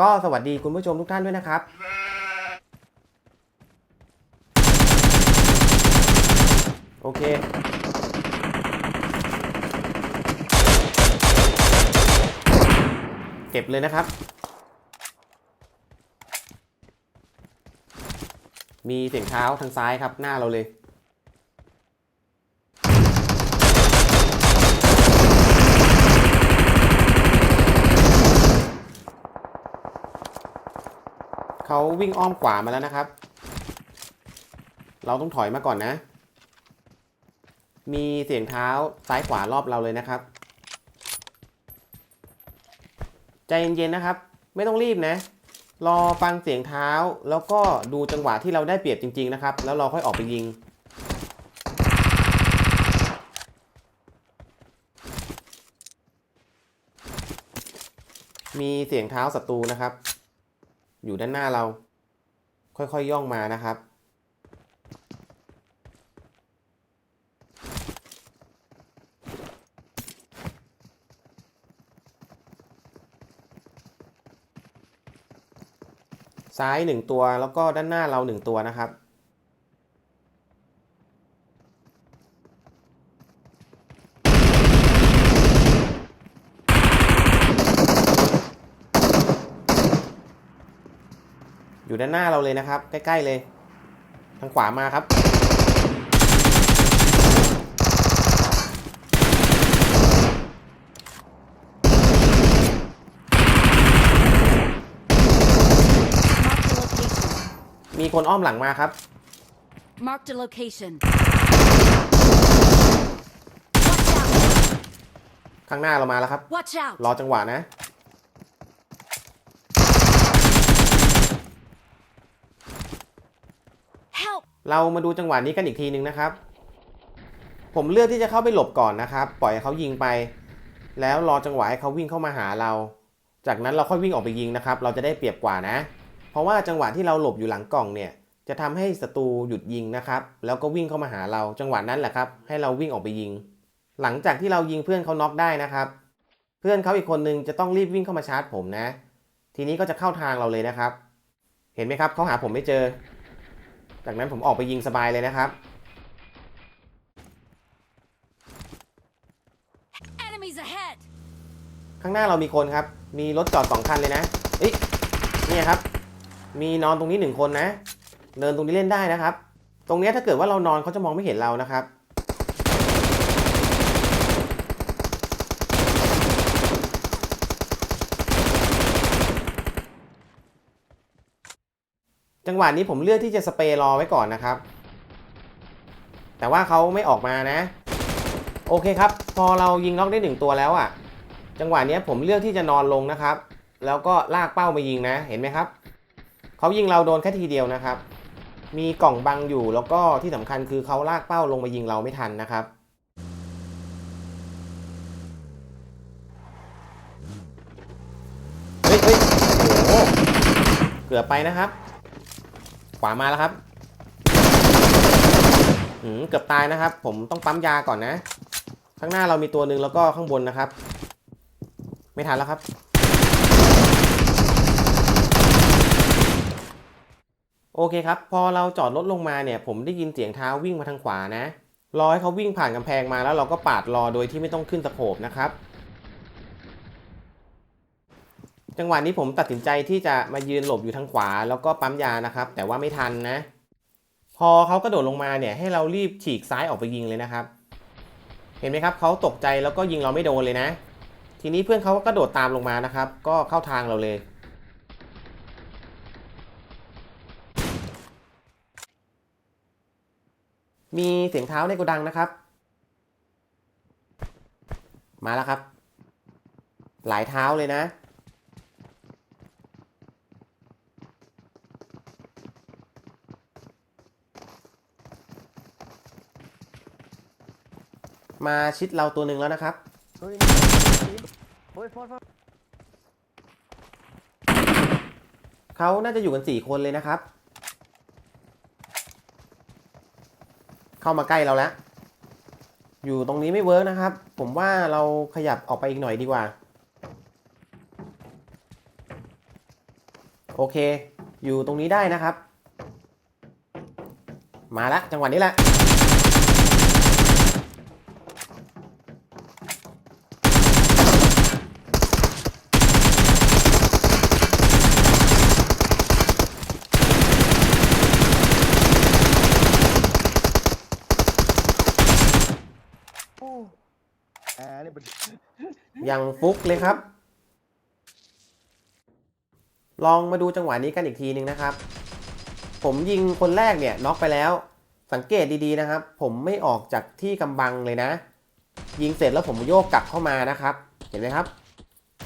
ก็สวัสดีคุณผู้ชมทุกท่านด้วยนะครับโอเค เก็บเลยนะครับ มีเสียงเท้าทางซ้ายครับหน้าเราเลย เขาวิ่งอ้อมขวามาแล้วนะครับ เราต้องถอยมาก่อนนะ มีเสียงเท้าซ้ายขวารอบเราเลยนะครับ ใจเย็นๆนะครับ ไม่ต้องรีบนะ รอฟังเสียงเท้าแล้วก็ดูจังหวะที่เราได้เปรียบจริง ๆนะครับ แล้วเราค่อยออกไปยิงมีเสียงเท้าศัตรูนะครับ อยู่ด้านหน้าเรา ค่อยๆย่องมานะครับ ซ้ายหนึ่งตัวแล้วก็ด้านหน้าเราหนึ่งตัวนะครับ อยู่ด้านหน้าเราเลยนะครับ ใกล้ๆเลย ทางขวามาครับ Marked a location. มีคนอ้อมหลังมาครับ Marked a location. ข้างหน้าเรามาแล้วครับ Watch out! รอจังหวะนะ เรามาดูจังหวะนี้กันอีกทีนึงนะครับ ผมเลือกที่จะเข้าไปหลบก่อนนะครับ ปล่อยให้เขายิงไป แล้วรอจังหวะให้เขาวิ่งเข้ามาหาเรา จากนั้นเราค่อยวิ่งออกไปยิงนะครับ เราจะได้เปรียบกว่านะ เพราะว่าจังหวะที่เราหลบอยู่หลังกล่องเนี่ย จะทำให้ศัตรูหยุดยิงนะครับ แล้วก็วิ่งเข้ามาหาเรา จังหวะนั้นแหละครับ ให้เราวิ่งออกไปยิง หลังจากที่เรายิงเพื่อนเขาน็อกได้นะครับ เพื่อนเขาอีกคนนึงจะต้องรีบวิ่งเข้ามาชาร์จผมนะ ทีนี้ก็จะเข้าทางเราเลยนะครับ เห็นไหมครับเขาหาผมไม่เจอ จากนั้นผมออกไปยิงสบายเลยนะครับ Enemies ahead! ข้างหน้าเรามีคนครับ มีรถจอดสองคันเลยนะเอ้ยเนี่ยครับ มีนอนตรงนี้หนึ่งคนนะ เดินตรงนี้เล่นได้นะครับ ตรงเนี้ยถ้าเกิดว่าเรานอนเขาจะมองไม่เห็นเรานะครับ จังหวะนี้ผมเลือกที่จะสเปรย์รอไว้ก่อนนะครับ แต่ว่าเขาไม่ออกมานะ โอเคครับ พอเรายิงน็อกได้หนึ่งตัวแล้วอะ จังหวะนี้ผมเลือกที่จะนอนลงนะครับ แล้วก็ลากเป้ามายิงนะ เห็นไหมครับ เขายิงเราโดนแค่ทีเดียวนะครับ มีกล่องบังอยู่แล้วก็ที่สำคัญคือเขาลากเป้าลงมายิงเราไม่ทันนะครับเฮ้ยเฮ้ยโอ้เกือบไปนะครับ ขวามาแล้วครับอืมเกือบตายนะครับ ผมต้องปั๊มยาก่อนนะ ข้างหน้าเรามีตัวหนึ่งแล้วก็ข้างบนนะครับ ไม่ทันแล้วครับ โอเคครับ พอเราจอดรถลงมาเนี่ย ผมได้ยินเสียงเท้าวิ่งมาทางขวานะรอให้เขาวิ่งผ่านกำแพงมาแล้วเราก็ปาดรอโดยที่ไม่ต้องขึ้นสะโคปนะครับ จังหวะนี้ผมตัดสินใจที่จะมายืนหลบอยู่ทางขวา แล้วก็ปั๊มยานะครับ แต่ว่าไม่ทันนะ พอเขากระโดดลงมาเนี่ยให้เรารีบฉีกซ้ายออกไปยิงเลยนะครับ เห็นไหมครับเขาตกใจแล้วก็ยิงเราไม่โดนเลยนะ ทีนี้เพื่อนเขาก็กระโดดตามลงมานะครับ ก็เข้าทางเราเลย มีเสียงเท้าในโกดังนะครับ มาแล้วครับ หลายเท้าเลยนะ มาชิดเราตัวหนึ่งแล้วนะครับ เฮ้ยเฮ้ยฟอดฟอดเขาน่าจะอยู่กันสี่คนเลยนะครับ เข้ามาใกล้เราแล้ว อยู่ตรงนี้ไม่เวิร์กนะครับ ผมว่าเราขยับออกไปอีกหน่อยดีกว่า โอเค อยู่ตรงนี้ได้นะครับ มาละจังหวะนี้แหละ อ่านี่เป็นยังฟุกเลยครับ ลองมาดูจังหวะนี้กันอีกทีหนึ่งนะครับ ผมยิงคนแรกเนี่ยน็อกไปแล้ว สังเกตดีๆนะครับ ผมไม่ออกจากที่กำบังเลยนะ ยิงเสร็จแล้วผมโยกกลับเข้ามานะครับ เห็นไหมครับ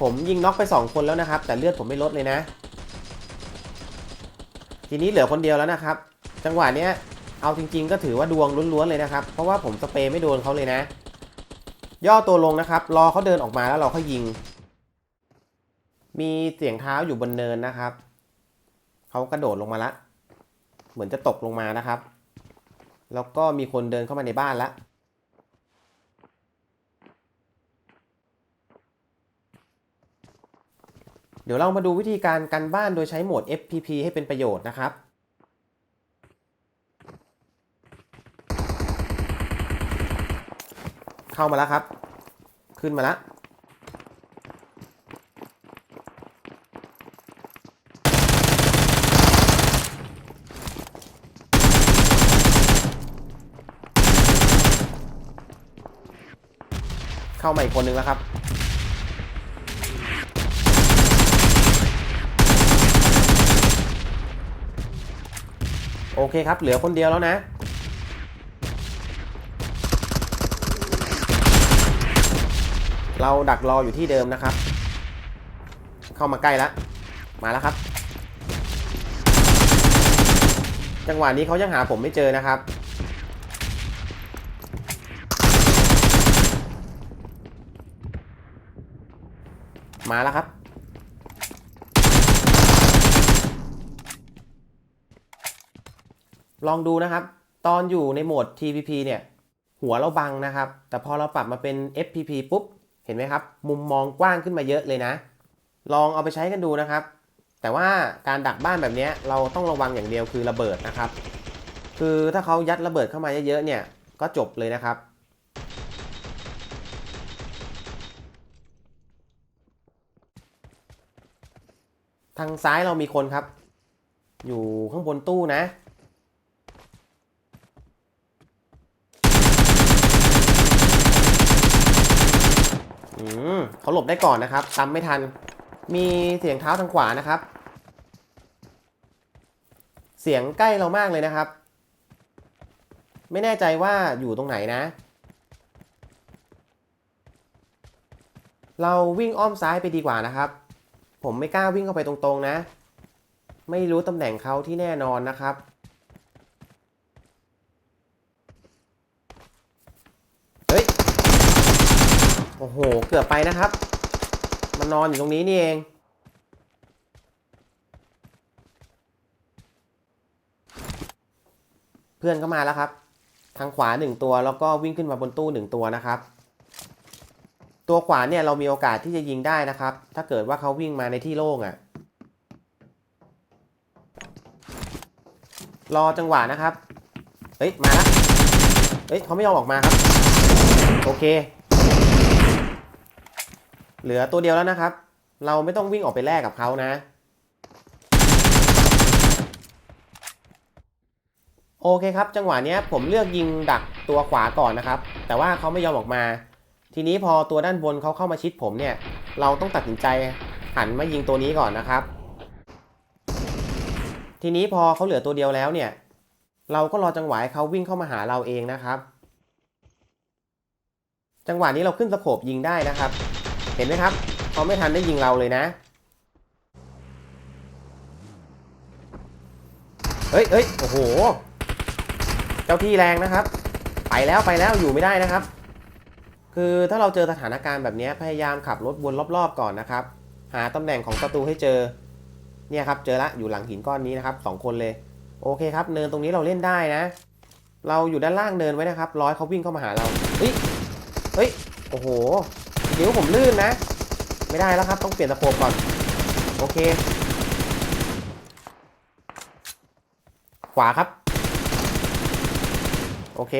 ผมยิงน็อกไป 2 คนแล้วนะครับ แต่เลือดผมไม่ลดเลยนะ ทีนี้เหลือคนเดียวแล้วนะครับ จังหวะเนี้ยเอาจริง ๆ ก็ถือว่าดวงล้วนๆเลยนะครับ เพราะว่าผมสเปรย์ไม่โดนเขาเลยนะ ย่อตัวลงนะครับ รอเขาเดินออกมาแล้วเราค่อยยิง มีเสียงเท้าอยู่บนเนินนะครับ เขากระโดดลงมาละ เหมือนจะตกลงมานะครับ แล้วก็มีคนเดินเข้ามาในบ้านละเดี๋ยวเรามาดูวิธีการกันบ้านโดยใช้โหมด FPP ให้เป็นประโยชน์นะครับ เข้ามาแล้วครับ ขึ้นมาแล้วเข้ามาอีกคนนึงแล้วครับ โอเคครับ เหลือคนเดียวแล้วนะ เราดักรออยู่ที่เดิมนะครับ เข้ามาใกล้แล้วมาแล้วครับ จังหวะนี้เขายังหาผมไม่เจอนะครับมาแล้วครับ ลองดูนะครับ ตอนอยู่ในโหมด TPP เนี่ย หัวเราบังนะครับ แต่พอเราปรับมาเป็น FPP ปุ๊บ เห็นไหมครับ มุมมองกว้างขึ้นมาเยอะเลยนะ ลองเอาไปใช้กันดูนะครับ แต่ว่าการดักบ้านแบบนี้เราต้องระวังอย่างเดียวคือระเบิดนะครับ คือถ้าเขายัดระเบิดเข้ามาเยอะๆเนี่ยก็จบเลยนะครับทางซ้ายเรามีคนครับ อยู่ข้างบนตู้นะ อืม เขาหลบได้ก่อนนะครับตามไม่ทัน มีเสียงเท้าทางขวานะครับ เสียงใกล้เรามากเลยนะครับ ไม่แน่ใจว่าอยู่ตรงไหนนะ เราวิ่งอ้อมซ้ายไปดีกว่านะครับ ผมไม่กล้าวิ่งเข้าไปตรงๆนะ ไม่รู้ตำแหน่งเขาที่แน่นอนนะครับ เฮ้ย โอ้โห เกือบไปนะครับ มันนอนอยู่ตรงนี้นี่เอง เพื่อนก็มาแล้วครับ ทางขวาหนึ่งตัวแล้วก็วิ่งขึ้นมาบนตู้หนึ่งตัวนะครับ ตัวขวาเนี่ยเรามีโอกาสที่จะยิงได้นะครับ ถ้าเกิดว่าเขาวิ่งมาในที่โล่งอะ่ะ รอจังหวะนะครับ เฮ้ย มาแล้วเฮ้ยเขาไม่ยอมออกมาครับ โอเค เหลือตัวเดียวแล้วนะครับ เราไม่ต้องวิ่งออกไปแลกกับเขานะ โอเคครับ จังหวะเนี้ยผมเลือกยิงดักตัวขวาก่อนนะครับ แต่ว่าเขาไม่ยอมออกมา ทีนี้พอตัวด้านบนเขาเข้ามาชิดผมเนี่ย เราต้องตัดสินใจหันมายิงตัวนี้ก่อนนะครับ ทีนี้พอเขาเหลือตัวเดียวแล้วเนี่ย เราก็รอจังหวะเขาวิ่งเข้ามาหาเราเองนะครับจังหวะนี้เราขึ้นสโคบยิงได้นะครับ เห็นไหมครับเขาไม่ทันได้ยิงเราเลยนะ เฮ้ยเฮ้ยโอ้โห เจ้าที่แรงนะครับ ไปแล้วไปแล้วอยู่ไม่ได้นะครับ คือถ้าเราเจอสถานการณ์แบบนี้พยายามขับรถวนรอบๆก่อนนะครับ หาตำแหน่งของศัตรูให้เจอ เนี่ยครับเจอละอยู่หลังหินก้อนนี้นะครับสองคนเลย โอเคครับ เนินตรงนี้เราเล่นได้นะ เราอยู่ด้านล่างเนินไว้นะครับ ร้อยเขาวิ่งเข้ามาหาเราเฮ้ยเฮ้ยโอ้โห นิ้วผมลื่นนะ ไม่ได้แล้วครับ ต้องเปลี่ยนตะโพกก่อน โอเค ขวาครับ โอเค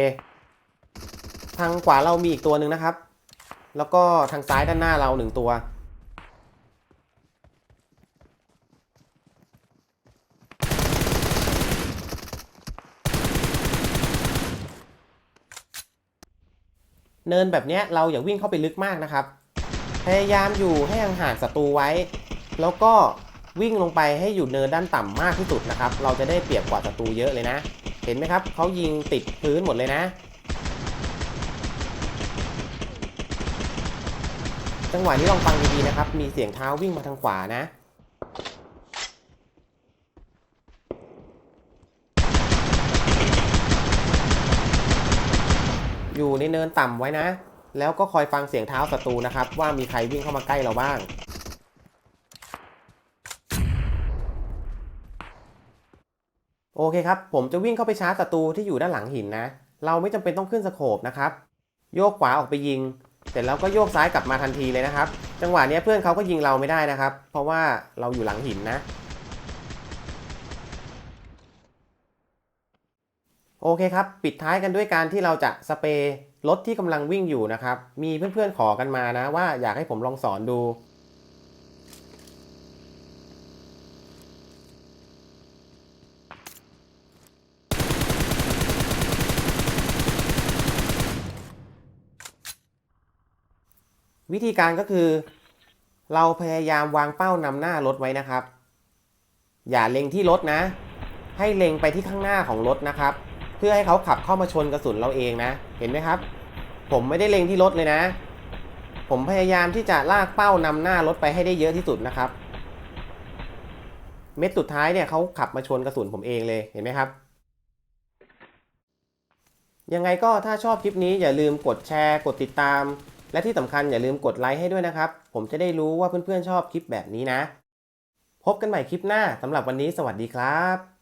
ทางขวาเรามีอีกตัวหนึ่งนะครับ แล้วก็ทางซ้ายด้านหน้าเราหนึ่งตัว เนินแบบนี้เราอย่าวิ่งเข้าไปลึกมากนะครับ พยายามอยู่ให้ห่างๆศัตรูไว้ แล้วก็วิ่งลงไปให้อยู่เนินด้านต่ำมากที่สุดนะครับ เราจะได้เปรียบกว่าศัตรูเยอะเลยนะ เห็นไหมครับเขายิงติดพื้นหมดเลยนะ จังหวะนี้ลองฟังดีๆนะครับ มีเสียงเท้าวิ่งมาทางขวานะ อยู่ในเนินต่ำไว้นะ แล้วก็คอยฟังเสียงเท้าศัตรูนะครับ ว่ามีใครวิ่งเข้ามาใกล้เราบ้าง โอเคครับ ผมจะวิ่งเข้าไปชาร์จศัตรูที่อยู่ด้านหลังหินนะ เราไม่จำเป็นต้องขึ้นสโคปนะครับ โยกขวาออกไปยิง เสร็จแล้วก็โยกซ้ายกลับมาทันทีเลยนะครับ จังหวะนี้เพื่อนเขาก็ยิงเราไม่ได้นะครับ เพราะว่าเราอยู่หลังหินนะ โอเคครับ ปิดท้ายกันด้วยการที่เราจะสเปรย์รถที่กำลังวิ่งอยู่นะครับ มีเพื่อนๆขอกันมานะว่าอยากให้ผมลองสอนดู วิธีการก็คือ เราพยายามวางเป้านำหน้ารถไว้นะครับ อย่าเล็งที่รถนะ ให้เล็งไปที่ข้างหน้าของรถนะครับ เพื่อให้เขาขับเข้ามาชนกระสุนเราเองนะ เห็นไหมครับ ผมไม่ได้เล็งที่รถเลยนะ ผมพยายามที่จะลากเป้านำหน้ารถไปให้ได้เยอะที่สุดนะครับ เม็ดสุดท้ายเนี่ยเขาขับมาชนกระสุนผมเองเลยเห็นไหมครับ ยังไงก็ถ้าชอบคลิปนี้อย่าลืมกดแชร์ กดติดตาม และที่สำคัญอย่าลืมกดไลค์ให้ด้วยนะครับ ผมจะได้รู้ว่าเพื่อนๆชอบคลิปแบบนี้นะ พบกันใหม่คลิปหน้าสำหรับวันนี้สวัสดีครับ